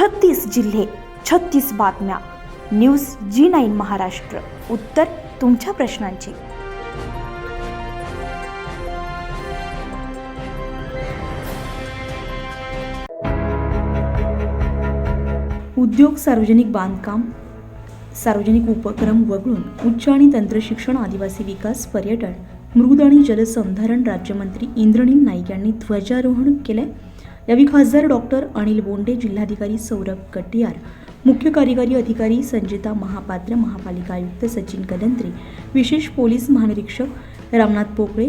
छत्तीस जिल्हे छत्तीस बातम्या. News G nine Maharashtra. उत्तर तुमच्या प्रश्नांची. उद्योग सार्वजनिक बांधकाम सार्वजनिक उपक्रम वगळून उच्च आणि तंत्रशिक्षण आदिवासी विकास पर्यटन मृद आणि जलसंधारण राज्यमंत्री इंद्रनील नाईक यांनी ध्वजारोहण केले यावेळी खासदार डॉक्टर अनिल बोंडे जिल्हाधिकारी सौरभ कटियार मुख्य कार्यकारी अधिकारी संजिता महापात्र महापालिका आयुक्त सचिन कदंत्रे विशेष पोलीस महानिरीक्षक रामनाथ पोकळे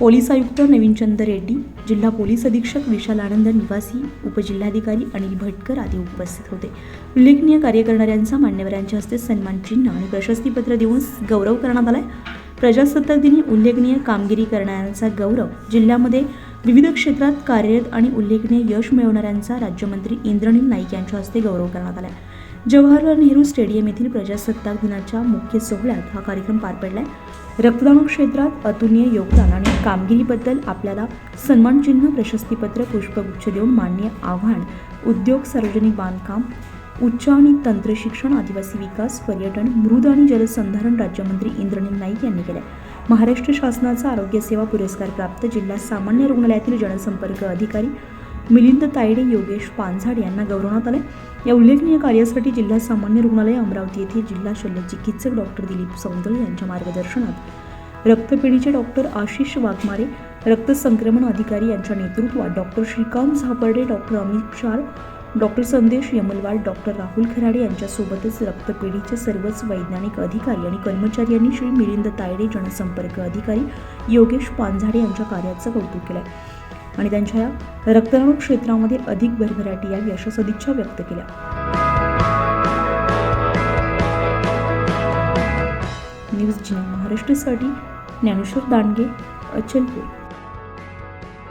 पोलीस आयुक्त नवीनचंद रेड्डी जिल्हा पोलीस अधीक्षक विशाल आनंद निवासी उपजिल्हाधिकारी अनिल भटकर आदी उपस्थित होते. उल्लेखनीय कार्य करणाऱ्यांचा मान्यवरांच्या हस्ते सन्मान चिन्ह आणि प्रशस्तीपत्र देऊन गौरव करण्यात आलाय. प्रजासत्ताक दिनी उल्लेखनीय कामगिरी करणाऱ्यांचा गौरव जिल्ह्यामध्ये विविध क्षेत्रात कार्यरत आणि उल्लेखनीय यश मिळवणाऱ्यांचा राज्यमंत्री इंद्रनील नाईक यांच्या हस्ते गौरव करण्यात आला जवाहरलाल नेहरू स्टेडियम येथील प्रजासत्ताक दिनाच्या मुख्य सोहळ्यात हा कार्यक्रम पार पडलाय. रक्तदान क्षेत्रात अतुलनीय योगदान आणि कामगिरीबद्दल आपल्याला सन्मानचिन्ह प्रशस्तीपत्र पुष्पगुच्छ देऊन मान्य आव्हान उद्योग सार्वजनिक बांधकाम उच्च आणि तंत्रशिक्षण आदिवासी विकास पर्यटन मृद आणि जलसंधारण राज्यमंत्री इंद्रनील नाईक यांनी केले महाराष्ट्र शासनाचा आरोग्य सेवा पुरस्कार प्राप्त जिल्हा सामान्य रुग्णालयातील जनसंपर्क अधिकारी मिलिंद तायडे योगेश पानझाड यांना गौरवण्यात आले या उल्लेखनीय कार्यासाठी जिल्हा सामान्य रुग्णालय अमरावती येथे जिल्हा शल्य चिकित्सक डॉक्टर दिलीप सौंदळ यांच्या मार्गदर्शनात रक्तपेढीचे डॉक्टर आशिष वाघमारे रक्त संक्रमण अधिकारी यांच्या नेतृत्वात doctor Shrikant Zaparde doctor Amit Shal doctor Sandesh Yamalwal doctor Rahul Kharade यांच्यासोबतच रक्तपेढीचे सर्वच वैज्ञानिक अधिकारी आणि कर्मचारी यांनी श्री मिलिंद तायडे जनसंपर्क अधिकारी योगेश पानझाडे यांच्या कार्याचं कौतुक केलं आणि त्यांच्या रक्तदान क्षेत्रामध्ये अधिक भरभराटी यावी अशा सदिच्छा व्यक्त केल्या. न्यूज जिना महाराष्ट्रासाठी ज्ञानेश्वर दांडगे अचलपूर.